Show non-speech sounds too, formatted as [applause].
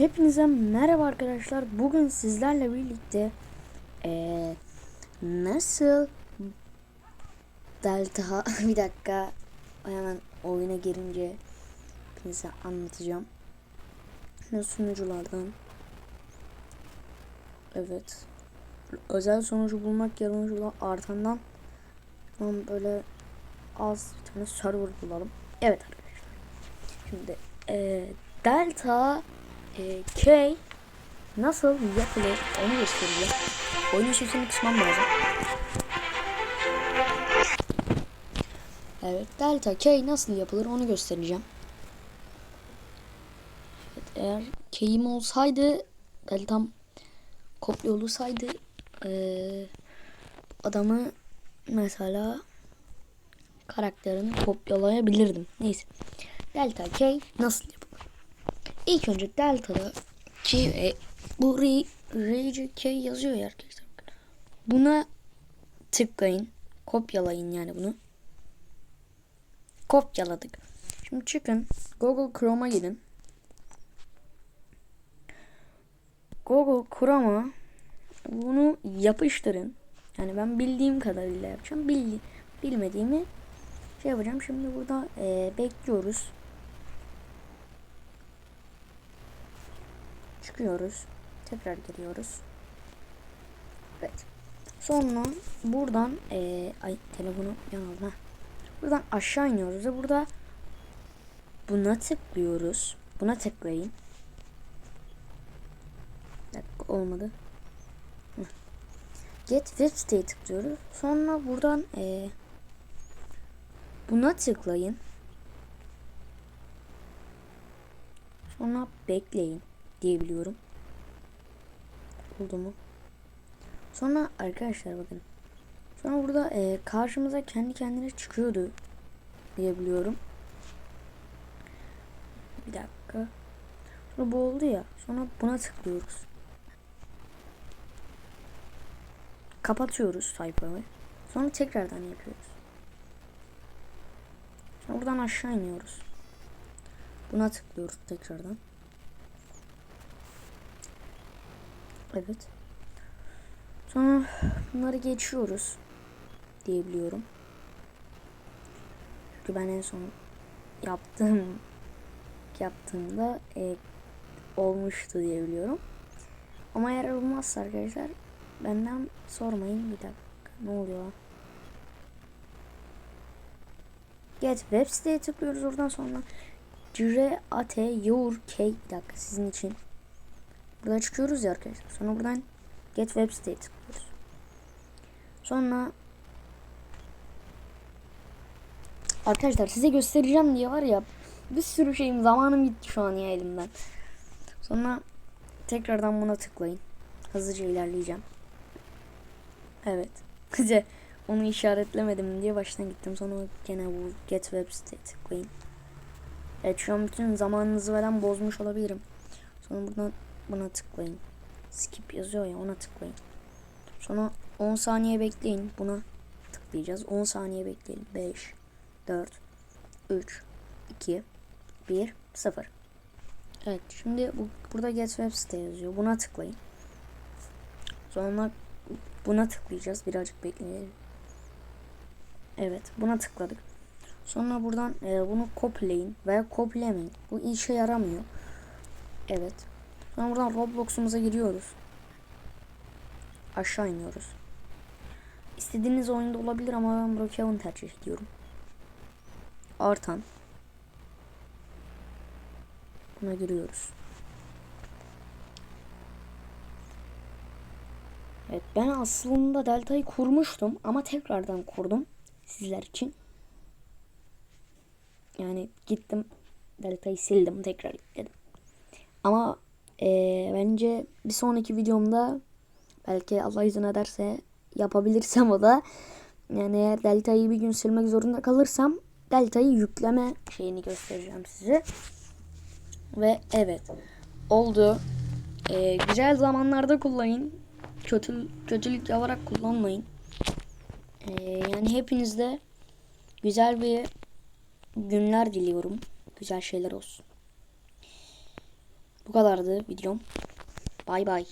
Hepinize merhaba arkadaşlar. Bugün sizlerle birlikte eee, nasıl Delta [laughs] bir dakika hemen oyuna girince hepinize anlatacağım. Şimdi sunuculardan evet özel sonucu bulmak yardımcı artandan tam böyle az bir tane server bulalım. Evet arkadaşlar. Şimdi eee, Delta e, K nasıl yapılır onu göstereceğim. Oyunun sesini kısmam lazım. Evet Delta K nasıl yapılır onu göstereceğim. Evet, eğer K'im olsaydı Delta'm kopya olsaydı eee, adamı mesela karakterini kopyalayabilirdim. Neyse. Delta K nasıl yapılır? İlk önce Delta'da K e, bu R, K yazıyor ya arkadaşlar. Buna tıklayın. Kopyalayın yani bunu. Kopyaladık. Şimdi çıkın. Google Chrome'a gidin. Google Chrome'a bunu yapıştırın. Yani ben bildiğim kadarıyla yapacağım. Bildi, bilmediğimi şey yapacağım. Şimdi burada eee, bekliyoruz. Çıkıyoruz. Tekrar geliyoruz. Evet. Sonra buradan eee ay telefonu yanıldı. Buradan aşağı iniyoruz ve burada buna tıklıyoruz. Buna tıklayın. Dakika olmadı. Get web siteye tıklıyoruz. Sonra buradan eee buna tıklayın. Sonra bekleyin diyebiliyorum. Oldu mu? Sonra arkadaşlar bakın. Sonra burada e, karşımıza kendi kendine çıkıyordu diyebiliyorum. Bir dakika. Sonra bu oldu ya. Sonra buna tıklıyoruz. Kapatıyoruz sayfayı. Sonra tekrardan yapıyoruz. Sonra buradan aşağı iniyoruz. Buna tıklıyoruz tekrardan. Evet. Sonra bunları geçiyoruz diyebiliyorum. Çünkü ben en son yaptığım yaptığımda e, olmuştu diyebiliyorum. Ama eğer olmazsa arkadaşlar benden sormayın bir dakika. Ne oluyor? Get web siteye tıklıyoruz oradan sonra Cire ate your K bir dakika sizin için Burada çıkıyoruz ya arkadaşlar. Sonra buradan get web siteye tıklıyoruz. Sonra Arkadaşlar size göstereceğim diye var ya bir sürü şeyim zamanım gitti şu an ya elimden. Sonra tekrardan buna tıklayın. Hızlıca ilerleyeceğim. Evet. [laughs] Güzel. Onu işaretlemedim diye baştan gittim. Sonra gene bu get web siteye tıklayın. Evet şu an bütün zamanınızı veren bozmuş olabilirim. Sonra buradan buna tıklayın. Skip yazıyor ya ona tıklayın. Sonra 10 saniye bekleyin. Buna tıklayacağız. 10 saniye bekleyin. 5 4 3 2 1 0 Evet şimdi bu, burada get web site yazıyor. Buna tıklayın. Sonra buna tıklayacağız. Birazcık bekleyelim. Evet buna tıkladık. Sonra buradan e, bunu kopyaleyin veya kopyalemeyin. Bu işe yaramıyor. Evet. Sonra buradan Roblox'umuza giriyoruz. Aşağı iniyoruz. İstediğiniz oyunda olabilir ama ben Brookhaven tercih ediyorum. Artan. Buna giriyoruz. Evet ben aslında Delta'yı kurmuştum ama tekrardan kurdum sizler için. Yani gittim Delta'yı sildim tekrar yükledim. Ama ee, bence bir sonraki videomda belki Allah izin ederse yapabilirsem o da yani eğer delta'yı bir gün silmek zorunda kalırsam delta'yı yükleme şeyini göstereceğim size. Ve evet oldu. Ee, güzel zamanlarda kullanın. Kötü kötülük yaparak kullanmayın. Ee, yani hepinizde güzel bir günler diliyorum. Güzel şeyler olsun. Bu kadardı videom. Bay bay.